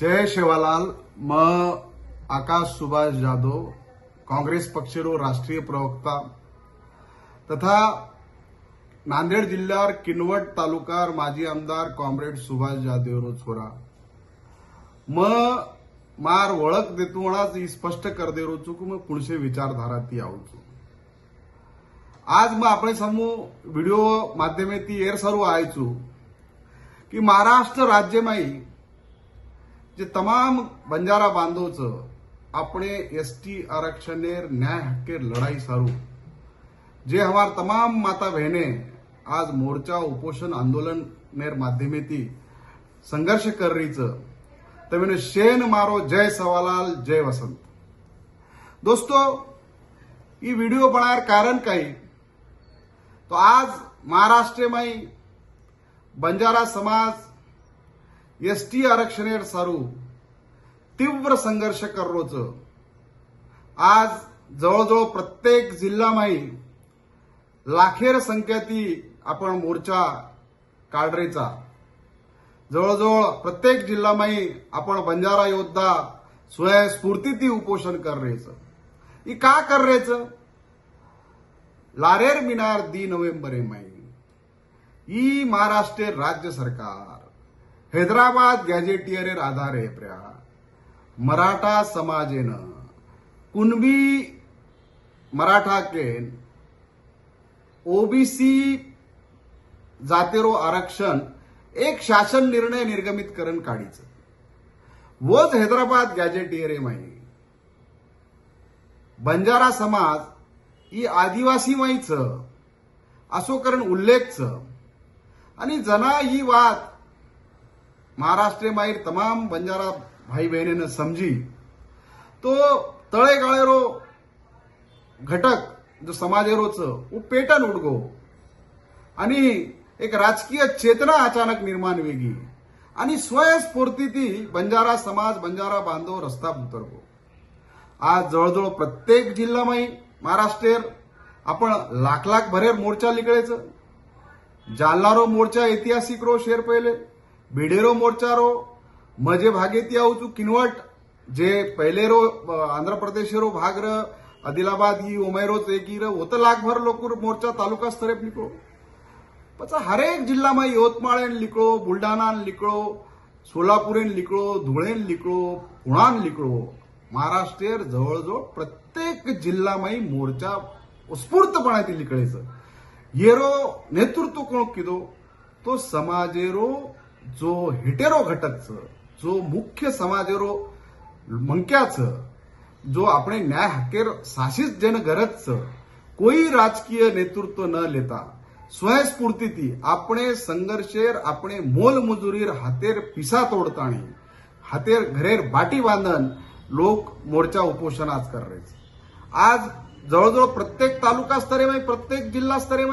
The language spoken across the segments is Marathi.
जय शेवालाल म आकाश सुभाष जाधव काँग्रेस पक्षारो राष्ट्रीय प्रवक्ता. तथा नांदेड जिल्ह्यावर किनवट तालुकार माजी आमदार कॉम्रेड सुभाष जाधव छोरा. म मार ओळख देतो म्हणाच स्पष्ट कर दे रोचू की मग पुढचे विचारधारा ती आवचू आज मग आपण समूह व्हिडिओ माध्यमे ती एरसारू आयचू की महाराष्ट्र राज्यमाई जे तमाम बंजारा बांधवच अपने एस टी आरक्षण न्याय हक्के लड़ाई सारू जे हमार तमाम माता बहने आज मोर्चा उपोषण आंदोलन नेर माध्यमेती संघर्ष कर रही तमिने शेन मारो जय सवालाल जय वसंत. दोस्तों ये वीडियो बनाया कारण कई? तो आज महाराष्ट्र में बंजारा समाज एस टी आरक्षण सारू तीव्र संघर्ष कररोचं. आज जवळजवळ प्रत्येक जिल्हामाई लाखेर संख्याती आपण मोर्चा काढरेचा. जवळजवळ प्रत्येक जिल्हामाई आपण बंजारा योद्धा स्वयंस्फूर्ती ती उपोषण करायचं ही का कररेचं? लारेर मिनार दी नोव्हेंबर माई ई महाराष्ट्र राज्य सरकार. हैदराबाद गॅजेटियरेर आधारे प्र्या मराठा समाजेन कुणबी मराठा केन ओबीसी जातेरो आरक्षण एक शासन निर्णय निर्गमित करण काढीचं. वच हैदराबाद गॅजेटियरे माही बंजारा समाज ही आदिवासी माहीच असो करण उल्लेखच. आणि जना ही वाद महाराष्ट्र माहिर तमाम बंजारा भाई बहने समजी समझी तो तड़े गाड़ेरो घटक जो समाजेरोच वो पेटन उडगो. आणि एक राजकीय चेतना अचानक निर्माण वेगी. आणि स्वयंस्फूर्ती ती बंजारा समाज बंजारा बांधव रस्ता उतरगो. आज जवळजवळ प्रत्येक जिल्हा माही महाराष्ट्र आपण लाख लाख भरेर मोर्चा लिकडेच. जालनारो मोर्चा ऐतिहासिक रो शेर पहिले. भिडेरो मोर्चा रो मजे भागेती आवचू किनवट जे पहिले रो आंध्र प्रदेश रो भाग र आदिलाबाद ही उमेरोच एक र होत लाखभर लोक मोर्चा तालुका स्तरेप निकळो पचा हरेक जिल्हाમાં यवतमाळेन लिकळो बुलढाणान लिकळो सोलापूरेन लिकळो धुळेन लिकळो पुणान लिकळो महाराष्ट्रीयर जवळजवळ प्रत्येक जिल्हा जिल्हामाई मोर्चा उत्स्फूर्तपणाથી लिकळेचं येरो नेतृत्व कोण किदो? तो समाजेरो जो हिटेरो घटकचं जो मुख्य समाजरो मंक्याचं जो आपले न्याय हकेर साशीत जन गरजचं कोई राजकीय नेतृत्व न लेता स्वयस्फूर्तीती आपणे संघर्षेर आपणे मोलमजुरीर हातेर पिसा तोडताणी हातेर घरेर बाटी बांधन लोक मोर्चा उपोषण आज कर रहे आज जवळजवळ प्रत्येक तालुका स्तरे प्रत्येक जिल्हा स्तरे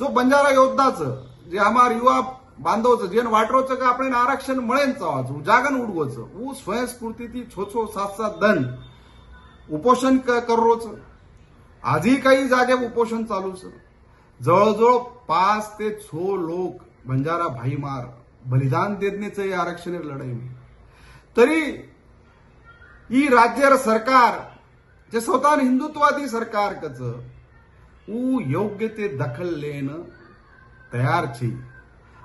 जो बंजारा योद्धाचं जे हमार युवा बांधवचं जेन वाटरोचं का आपण आरक्षण मळेन चावाचं जागन उडगोचं ऊ स्वयंस्फूर्ती ती छो छो सात सात दन. उपोषण क- करोच. आजही काही जागे उपोषण चालूच. जवळजवळ पाच ते छो लोक बंजारा भाईमार बलिदान देण्याचं हे आरक्षण लढाई तरी ही राज्य सरकार जे स्वतः हिंदुत्वादी सरकार कच ऊ योग्य ते दखल लेन तयार छी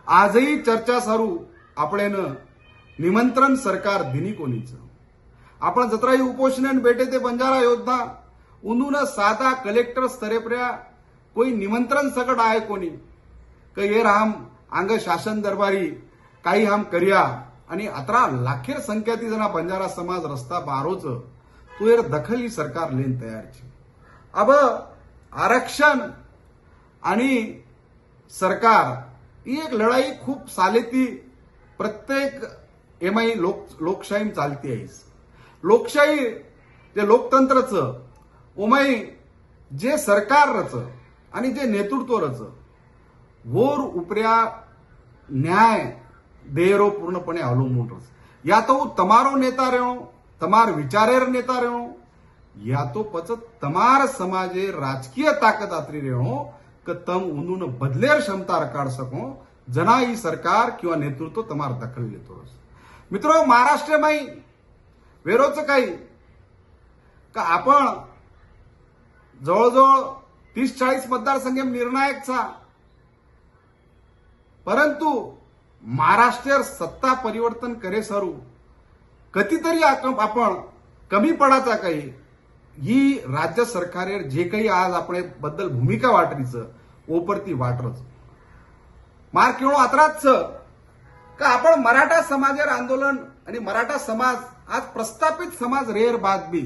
आजही चर्चा सारू आपल्यान निमंत्रण सरकार दिनी कोणीच? आपण जत्राही उपोषण भेटे ते बंजारा योद्धा उंदून साधा कलेक्टर स्तरेपर्या कोई निमंत्रण सकट आहे कोणी? क येर हम अंग शासन दरबारी काही हम करिया. आणि अतरा लाखेर संख्याती जना बंजारा समाज रस्ता बारोच तो येर दखल ही सरकार लेन तयार छे. अब आरक्षण आणि सरकार ही एक लढाई खूप सालेती प्रत्येक एमआय लोक लोकशाही चालती आहे लोकशाही जे लोकतंत्रचं ओमाई जे सरकारचं आणि जे नेतृत्वरचं वोर उपऱ्या न्याय देरो पूर्णपणे अवलंबून रस या तो તમારો નેતા રહ્યો તમાર વિચારેર નેતા રહ્યો યા તો પછ તમાર સમાજે રાજકીય તાકાત આતરી રહ્યો કે તમ ઉનું બદલેર ક્ષમતા રકાડ શકો जना ही सरकार किंवा नेतृत्व તમાર દખલ લેતો રહેશે मित्र महाराष्ट्रमाई वेरोचं काही का आपण जवळजवळ तीस चाळीस मतदारसंघ निर्णायकचा परंतु महाराष्ट्र सत्ता परिवर्तन करे सरू कधीतरी आक- आपण कमी पडाचा काही ही राज्य सरकारेर जे काही आज आपण बद्दल भूमिका वाटरीचं ओपरती वाटरच. मार किंवा आत्राच का आपण मराठा समाजावर आंदोलन आणि मराठा समाज आज प्रस्थापित समाज रेर बातमी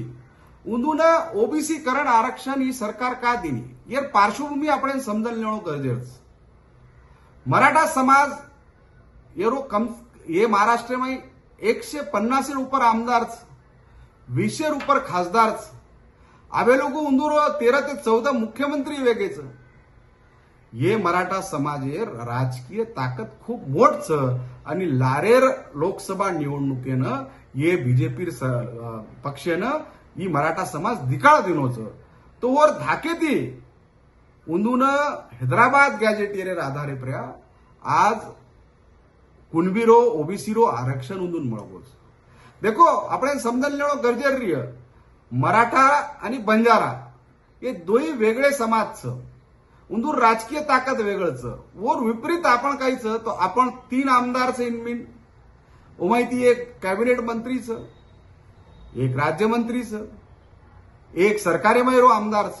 उंदून ओबीसी करण आरक्षण ही सरकार का दिली यार पार्श्वभूमी आपण समजून घेणं गरजेचं. मराठा समाज येरो कम ये महाराष्ट्र में एकशे पन्नास ऊपर आमदारच वीसशे उपर खासदारच आबे लोक उंदूर तेरा ते चौदा मुख्यमंत्री वेगळेच ये मराठा समाजेर राजकीय ताकद खूप मोठच आणि लारेर लोकसभा निवडणुकेनं ये बीजेपी पक्षानं ही मराठा समाज दिकाळ दिनोच तो वर धाकेती उंदून हैदराबाद गॅजेटियरेर आधारे पर्या आज कुणबीरो ओबीसीरो आरक्षण उंदून मळगोच देखो आपण समजून लेणं गरजेचं मराठा आणि बंजारा हे दोन्ही वेगळे समाजच. उंदूर राजकीय ताकद वेगळंच. वर विपरीत आपण काहीच तो आपण तीन आमदारचं इनमिन उमाहिती हो एक कॅबिनेट मंत्रीच एक राज्यमंत्रीच एक सरकारी मैरो आमदारच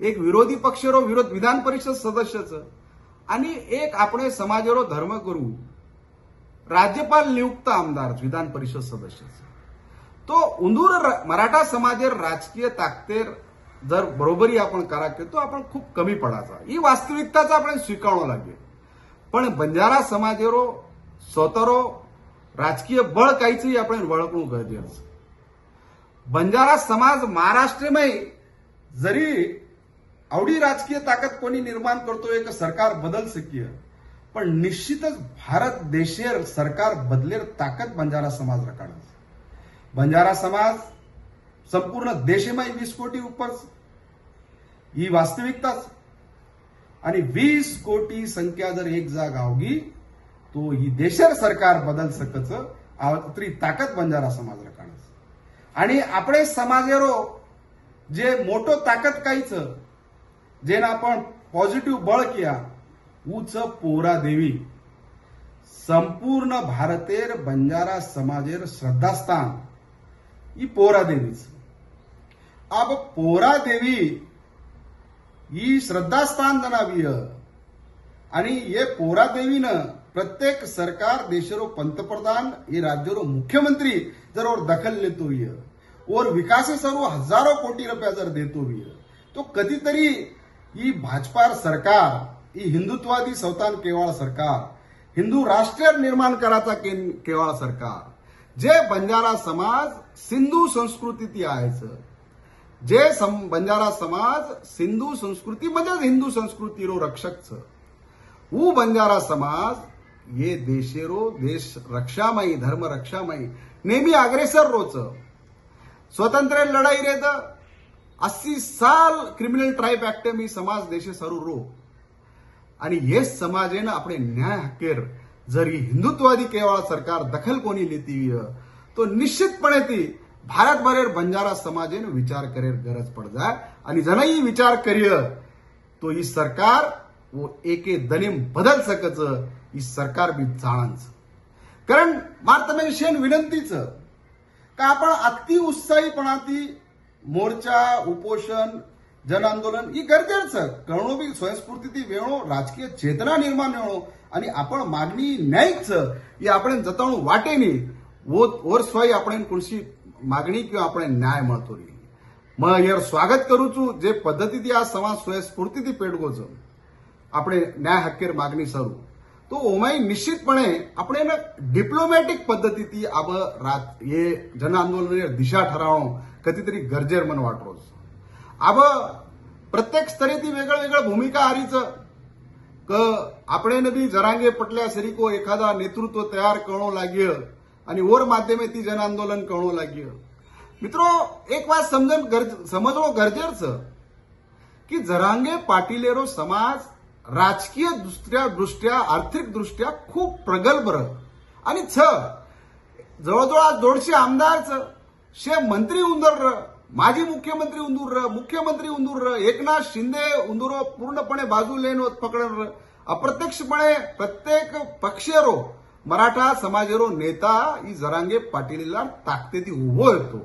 एक विरोधी पक्षरो विरोध विधान परिषद सदस्यच आणि एक आपण समाजरो धर्मगुरू. राज्यपाल नियुक्त आमदार विधान परिषद सदस्याचं. तो उंदूर मराठा समाजेर राजकीय ताकतेर जर बरोबरी आपण करा तो आपण खूप कमी पडायचा ही वास्तविकताचा आपण स्वीकारावं लागेल. पण बंजारा समाजेरो स्वतरो राजकीय बळ काहीच आपण वळखणं गरजेचं. बंजारा समाज महाराष्ट्रमय जरी आवडी राजकीय ताकद कोणी निर्माण करतोय का सरकार बदल सकीय पण निश्चितच भारत देशेर सरकार बदलेर ताकद बंजारा समाज रकाडच बंजारा समाज संपूर्ण देशमय वीस कोटी उपरच ही वास्तविकताच आणि वीस कोटी संख्या जर एक जाग आवगी तो ही देशर सरकार बदल सकच आवत्री ताकद बंजारा समाज रकाडच आणि આપણે समाजेरो जे मोठो ताकद काहीच જેને आपण पॉझिटिव्ह बळ किया उच पोरा देवी संपूर्ण भारतेर बंजारा समाजेर श्रद्धास्थान ही पोरा देवीच अब पोरा देवी ही श्रद्धास्थान जनावीय आणि हे पोरा देवीनं प्रत्येक सरकार देशरो पंतप्रधान हे राज्यरो मुख्यमंत्री जर और दखल लेतो और विकास सर्व हजारो कोटी रुपया जर देतो य तो कधीतरी ही भाजपा सरकार ही हिंदुत्वादी सवतान केवाळ सरकार हिंदू राष्ट्र निर्माण कराचा केवाळ सरकार जे बंजारा समाज सिंधू संस्कृती आहेचं जे सम- बंजारा समाज सिंधू संस्कृती म्हणजेच हिंदू संस्कृती रो रक्षकच ऊ बंजारा समाज ये देशेरो देश रक्षामयी धर्म रक्षामयी नेहमी अग्रेसर रोच स्वतंत्र लढाई रेत अस्सी साल क्रिमिनल ट्राईब ऍक्ट मी समाज देशे सरू रो आणि हे समाजेनं आपले न्याय हकेर जरी हिंदुत्ववादी हिंदुत्वादी केवळ सरकार दखल कोणी लेती तो निश्चितपणे ती भारतभरेर बंजारा समाजेन विचार करेर गरज पड जाय आणि जनही विचार करिय तो ही सरकार वो एके दनिम बदल सकच ही सरकार बी जाणच कारण मार्तमेन शेन विनंतीच का आपण अति उत्साहीपणा ती मोर्चा उपोषण जन आंदोलन ही गरजेचं कळणोबी स्वयंस्फूर्ती ती वेळो राजकीय चेतना निर्माण वेळो आणि आपण मागणी न्यायच ही आपण जतवण वाटेनी ओर स्वय आपण कुणशी मागणी किंवा आपण न्याय म्हणतो मग हेर स्वागत करूचू जे पद्धती ती आज समाज स्वयंस्फूर्ती ती पेटगोच आपण न्याय हक्केर मागणी सरू. तो ओमाई निश्चितपणे आपण डिप्लोमॅटिक पद्धती ती आब रात हे जन आंदोलन दिशा ठराव कधीतरी गरजेर मन वाटरोच अब प्रत्येक स्तरेती वेगळं वेगळं भूमिका हारीचं. क आपण नदी जरांगे पटल्या सरीको एखादा नेतृत्व तयार करणं लागिय आणि ओर माध्यमे ती जन आंदोलन करणं लागिय मित्रो एक वाज समजण गरज समजणं गरजेचं की जरांगे पाटीलेरो समाज राजकीय दृष्ट्या दृष्ट्या आर्थिक दृष्ट्या खूप प्रगल्भ आणि छ जवळजवळ आज दोडशे आमदारच शे मंत्री उंदर माजी मुख्यमंत्री उंदूर मुख्यमंत्री उंदूर एकनाथ शिंदे उंदूर पूर्णपणे बाजू लेन पकडणार अप्रत्यक्षपणे प्रत्येक पक्षेरो मराठा समाजेरो नेता ही जरांगे पाटीलला ती उभो येतो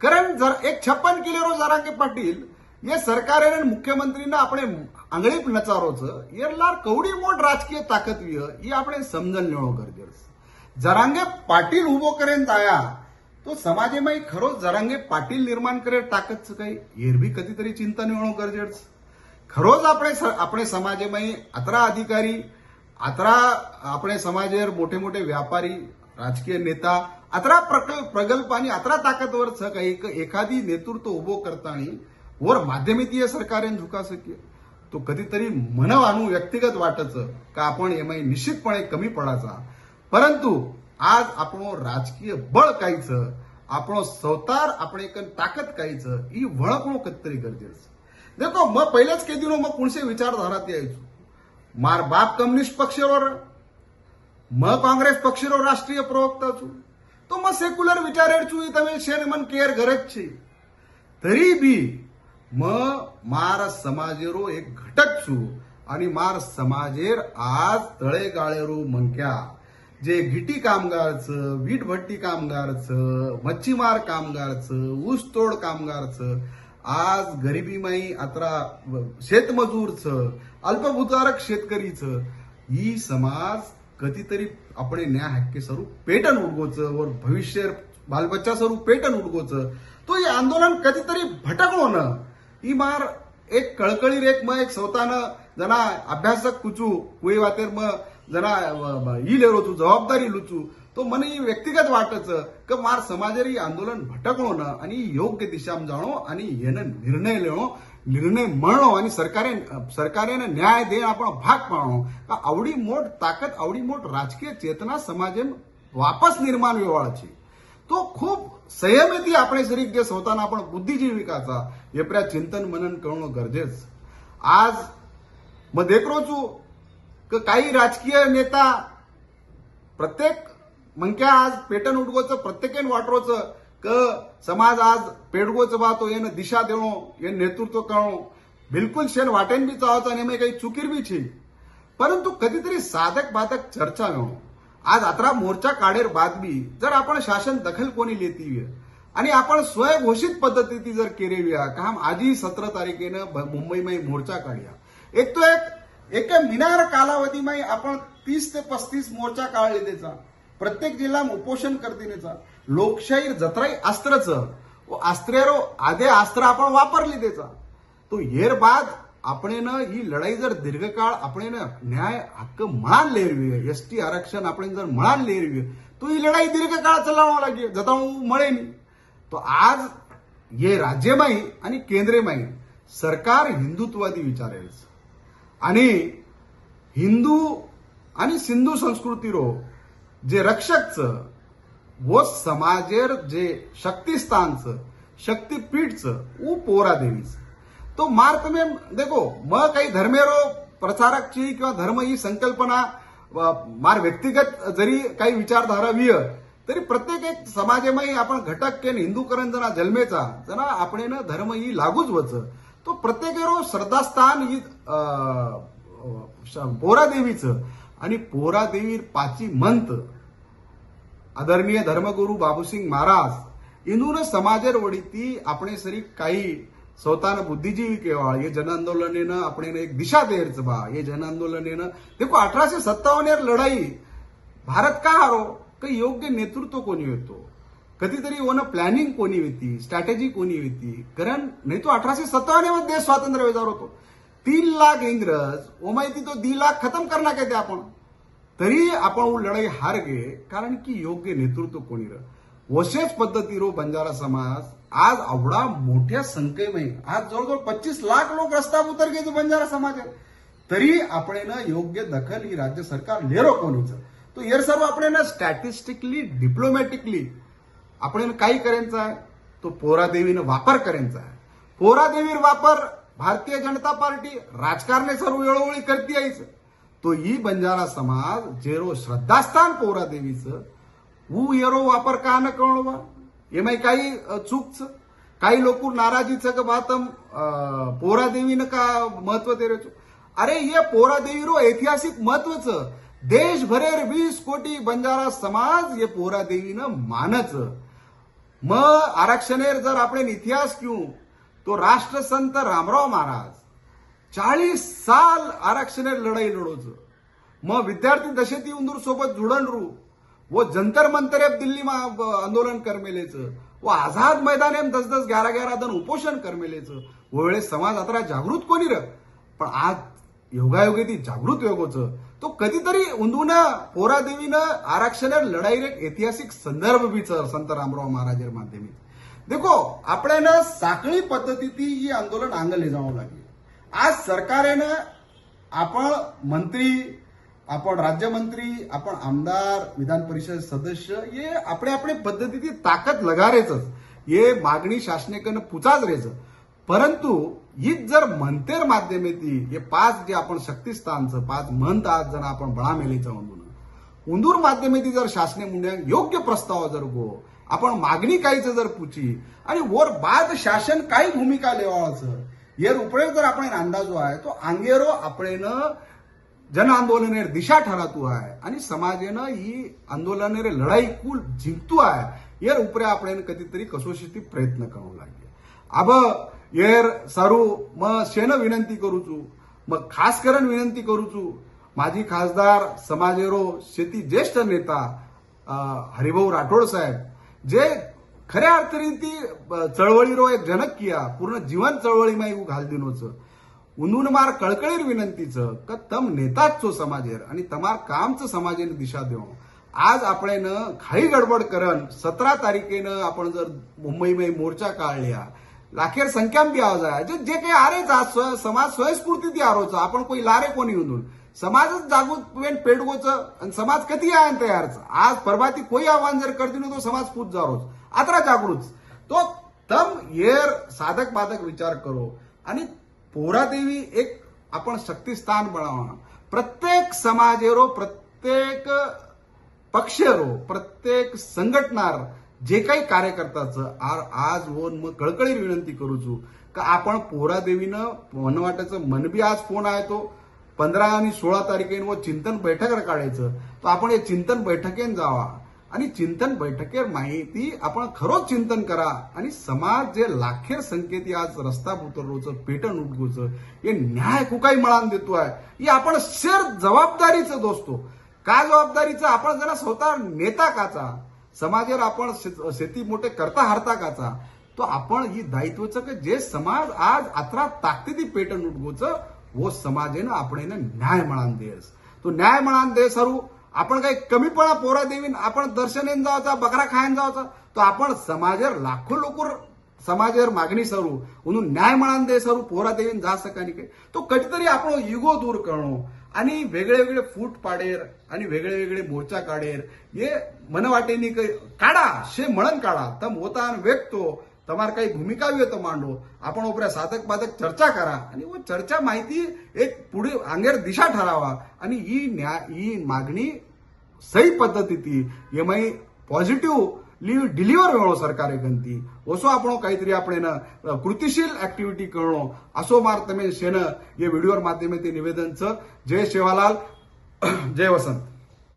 कारण जर एक छप्पन किलेरो जरांगे पाटील हे सरकार मुख्यमंत्रीना आपण आंगळीप नचारोच येरलार कवडी मोठ राजकीय ताकदवीय ही आपण समजण नेणं गरजेचं जरांगे पाटील उभो करेन ताया तो समाजेमाई खरोच जरांगे पाटील निर्माण करेल ताकद काही? एरबी कधीतरी चिंता निवडणूक गरजेचं. खरोच आपण आपले समाजेमाई अतरा अधिकारी अतरा आपण समाजेर मोठे मोठे व्यापारी राजकीय नेता अतरा प्रकल्प प्रगल्प आणि अतरा ताकदवर छ काही एखादी नेतृत्व उभो करताना वर माध्यमितीय सरकारेन झुका सके. तो कधीतरी मनवानू व्यक्तिगत वाटत का आपण एमआय निश्चितपणे कमी पडायचा परंतु आज आपण राजकीय बळ काहीच आपण संवतार आपण एक ताकद काहीच ही वळखणं कधीतरी गरजेचं देखो मग पहिलेच के दिनो मग कोणसे विचारधारात यायचो मार बाप कम्युनिस्ट पक्षावर मग काँग्रेस पक्षरो રાષ્ટ્રીય પ્રવક્તા છું તો મગ સેક્યુલર વિચારેર છું એ તમે શેર મન કેર ગરજ છે તરી બી મ માર સમાજેરો એક ઘટક છું आणि मार समाजेर आज तळेगाळेरो मंक्या जे घिटी कामगारचं वीटभट्टी कामगारचं मच्छीमार कामगारचं ऊसतोड कामगारचं आज गरिबीमाई अत्रा शेतमजूरचं अल्पभूतारक शेतकरीचं ही समाज कधीतरी आपण न्याय हक्के स्वरूप पेटन उडगोचं वर भविष्य बालबच्चा स्वरूप पेटन उडगोचं. तो हे आंदोलन कधीतरी भटकवणं ही मार एक कळकळी रेख मग एक स्वतःनं जना अभ्यासक कुचू कुई वातेर मग जरा इलेरो तू जबाबदारी लुचू. तो मन व्यक्तिगत वाटायचं की मार समाजारी आंदोलन भटकवणं आणि योग्य दिशाम जाणो आणि येणं निर्णय लेणो निर्णय म्हणणो आणि सरकारे सरकारेनं न्याय देणं आपण भाग पाळणो का आवडी मोठ ताकद आवडी मोठ राजकीय चेतना समाज वापस निर्माण व्यवहाराची. तो खूप संयमिती आपण जरी जे स्वतःना आपण बुद्धिजीविकाचा एपऱ्या चिंतन मनन करणं गरजेचं. आज मग देखरोचू काही राजकीय नेता प्रत्येक मंक्या आज पेटन उडगोचं प्रत्येकेन वाटरोचं क समाज आज पेडगोचं बा तो येणं दिशा देणो येन नेतृत्व करणो. बिलकुल शेन वाटेन बी चावाचं आणि काही चुकीर बी छी. परंतु कधीतरी साधक बाधक चर्चा न आज अतरा मोर्चा काढेर बातमी जर आपण शासन दखल कोणी लेती आणि आपण स्वयंघोषित पद्धती जर केलेली का हम आजही सतरा तारखेनं मुंबई मोर्चा काढूया. एक तो एक एक मिनार कालावधीमध्ये आपण तीस ते पस्तीस मोर्चा काढले त्याचा प्रत्येक जिल्हा उपोषण करतीनेचा लोकशाहीर जत्राई अस्त्रच अस्त्रेरो आधे अस्त्र आपण वापरली त्याचा तो येर बाद आपण ही लढाई जर दीर्घकाळ आपण न्याय हक्क म्हणाल लेरवी एस टी आरक्षण आपण जर म्हणाल लेरवी तो ही लढाई दीर्घकाळ चलावा लागेल जता મળે નહીં તો આજ ये राज्यमाई आणि केंद्रेमाई सरकार हिंदुत्ववादी विचारेल आणि हिंदू आणि सिंधू संस्कृतीरो जे रक्षकचं व समाजेर जे शक्तिस्थानचं शक्तीपीठचं ऊ पोरा देवीचं. तो मार तुम्ही देखो मग काही धर्मेरो प्रचारकची किंवा धर्म ही संकल्पना मार व्यक्तिगत जरी काही विचारधारा विय तरी प्रत्येक एक समाजमय आपण घटक केन हिंदूकरण जना जन्मेचा जना आपण धर्म ही लागूच वच. तो प्रत्येकेरो श्रद्धास्थान ही पोरादेवीचं. आणि पोरा देवी पाची मंत. आदरणीय धर्मगुरू बाबूसिंग महाराज इंदून समाजेर वडीती आपण सरी काही स्वतःनं बुद्धिजीवी केवळ. हे जन आंदोलनेनं आपण एक दिशा देरच बा. हे जन आंदोलनेनं देखो अठराशे सत्तावन्न लढाई भारत का हारो? काही योग्य नेतृत्व कोणी येतो कधीतरी वन प्लॅनिंग कोणी होती स्ट्रॅटेजी कोणी होती कारण नाही तो अठराशे सत्तावन्नमध्ये देश स्वातंत्र्य वेजार होतो. तीन लाख इंग्रज ओ माहिती तो दी लाख खतम करणार काय ते आपण? तरी आपण लढाई हार गे कारण की योग्य नेतृत्व कोणी र. वशेच पद्धतीरो बंजारा समाज आज एवढा मोठ्या संख्येमध्ये आज जवळजवळ पच्चीस लाख लोक रस्त्यावर उतर गे जो बंजारा समाज आहे. तरी आपण योग्य दखल ही राज्य सरकार लेरो कोणीच. तो हे सर्व आपण स्टॅटिस्टिकली डिप्लोमॅटिकली आपण काही करायचा आहे? तो पोरादेवीनं वापर करायचा आहे. पोरादेवीर वापर भारतीय जनता पार्टी राजकारणे सर्व वेळोवेळी करते यायचं तो ही बंजारा समाज जेरो श्रद्धास्थान पोरादेवीचं ऊ येरो वापर का न कळवा एमाय काही अ, काही लोक नाराजीचं का बातम पोरादेवीनं का महत्त्व दे अरे हे पोरादेवीरो ऐतिहासिक महत्वचं. देशभरेर वीस कोटी बंजारा समाज ये पोरा देवीनं मानच. मग आरक्षणेर जर आपण इतिहास घेऊ तो राष्ट्रसंत रामराव महाराज चाळीस साल आरक्षणेर लढाई लढोच. मग विद्यार्थी दशेती उंदूर सोबत जुडण रू व जंतर मंतर दिल्ली मा आंदोलन करमेलेचं व आझाद मैदान दस दस ग्यारा ग्यारा दन उपोषण करमेलेचं. व वेळेस समाज आता जागृत कोणी र पण आज योगायोगे ती जागृत योगोचं. तो कधीतरी उंदून पोरा आरक्षण आरक्षणावर लढाई एक ऐतिहासिक संदर्भ बीच संत रामराव महाराजेर माध्यमी देखो आपल्यानं साखळी पद्धतीची ही आंदोलन आंगले जावं लागेल. आज सरकारनं आपण मंत्री आपण राज्यमंत्री आपण आमदार विधान परिषद सदस्य हे आपल्या आपल्या पद्धतीची ताकद लगारेच हे मागणी शासनेकडनं पुचाच रेच परंतु हीच जर म्हणतेर माध्यमेती हे पाच जे आपण शक्तिस्थानचं पाच म्हणत आज जर आपण बळा मेलेचं म्हणून. उंदूर माध्यमेती जर शासने मुंड्यांक योग्य प्रस्ताव जर गो आपण मागणी काहीच जर पुची आणि वर बाद शासन काही भूमिका लेवाळाचं हेर उपयोग जर आपण अंदाजो आहे तो आंगेरो आपण जन आंदोलनेर दिशा ठरातू आहे आणि समाजेनं ही आंदोलनेर लढाई कुल जिंकतू आहे हेर उपरे आपण कधीतरी कसोशीती प्रयत्न करू लागले. अब येर सारू मग शेन विनंती करूचू मग खास करून विनंती करूचू माजी खासदार समाजेरो शेती ज्येष्ठ नेता हरिभाऊ राठोड साहेब जे खऱ्या अर्थाने ती चळवळीरो एक जनक किया पूर्ण जीवन चळवळी माई घाल दिनोचं. उंदून मार कळकळीर विनंतीचं का तम नेताच समाजेर आणि तमार कामचं समाजेने दिशा देऊ आज आपण घाई गडबड करण सतरा तारखेनं आपण जर मुंबईमध्ये मोर्चा काढल्या लाखेर संख्याम बी आवाज आहे. जे जे काही आरेच आज समाज स्वयंस्फूर्ती ती आरोच. आपण कोई लारे कोणी उंदून समाजच जागृत वेन आणि समाज कधी आहे तयारच? आज परभाती कोई आव्हान जर करतील तो समाज पूज जारोच आत्रा जागृत तो तम येर साधक बाधक विचार करो. आणि पोरादेवी एक आपण शक्तिस्थान बनावा प्रत्येक समाजेरो प्रत्येक पक्षरो प्रत्येक संघटनार जे काही कार्यकर्त्याचं आर आज होऊन मग कळकळीर विनंती करूचू का आपण पोरा देवीनं मनवाट्याचं मनबी आज फोन आहे तो. पंधरा आणि सोळा तारखेन व चिंतन बैठक काढायचं. तर आपण हे चिंतन बैठकेन जावा. आणि चिंतन बैठकेर माहिती आपण खरोच चिंतन करा. आणि समाज जे लाखेर संख्येती आज रस्ता उतरलोचं पेटन उठगूचं हे न्याय कुकाई मळान देतो आहे. ही आपण शेर जबाबदारीचं दोस्तो हो. का जबाबदारीचं? आपण जरा स्वतः नेता काचा. समाजावर आपण शेती मोठे करता हरता काचा तो आपण ही दायित्वचं की जे समाज आज अत्रा ताकदीती पेटन उठगोचं वो समाजेनं आपण न्याय म्हणान देस. तो न्याय म्हणान दे सरू आपण काही कमीपणा पोरा देवीन आपण दर्शनेन जावचा बकरा खायन जावचा तो आपण समाजावर लाखो लोक समाजावर मागणी सरू म्हणून न्याय म्हणांदे सरू पोहरा देवीन जा सकानी तो कधीतरी आपण युगो दूर करणं आणि वेगळे वेगळे फूट पाडेर आणि वेगळे वेगळे मोर्चा काढेर. हे मनवाटेनी काढा शे म्हणन काढा तम होता व्यक्तो तमार काही भूमिका बी होतं मांडो. आपण उपऱ्या साधक बाधक चर्चा करा आणि व चर्चा माहिती एक पुढे आंगेर दिशा ठरावा आणि ही न्याय ही मागणी सही पद्धती ती हे माही पॉझिटिव्ह डिलिव्हर वेळो सरकारे गंती असो आपण काहीतरी आपण कृतिशील ऍक्टिव्हिटी करणो असो मार તમે शेन ये व्हिडिओ माध्यमे ते निवेदनचं जय शेवालाल जय वसंत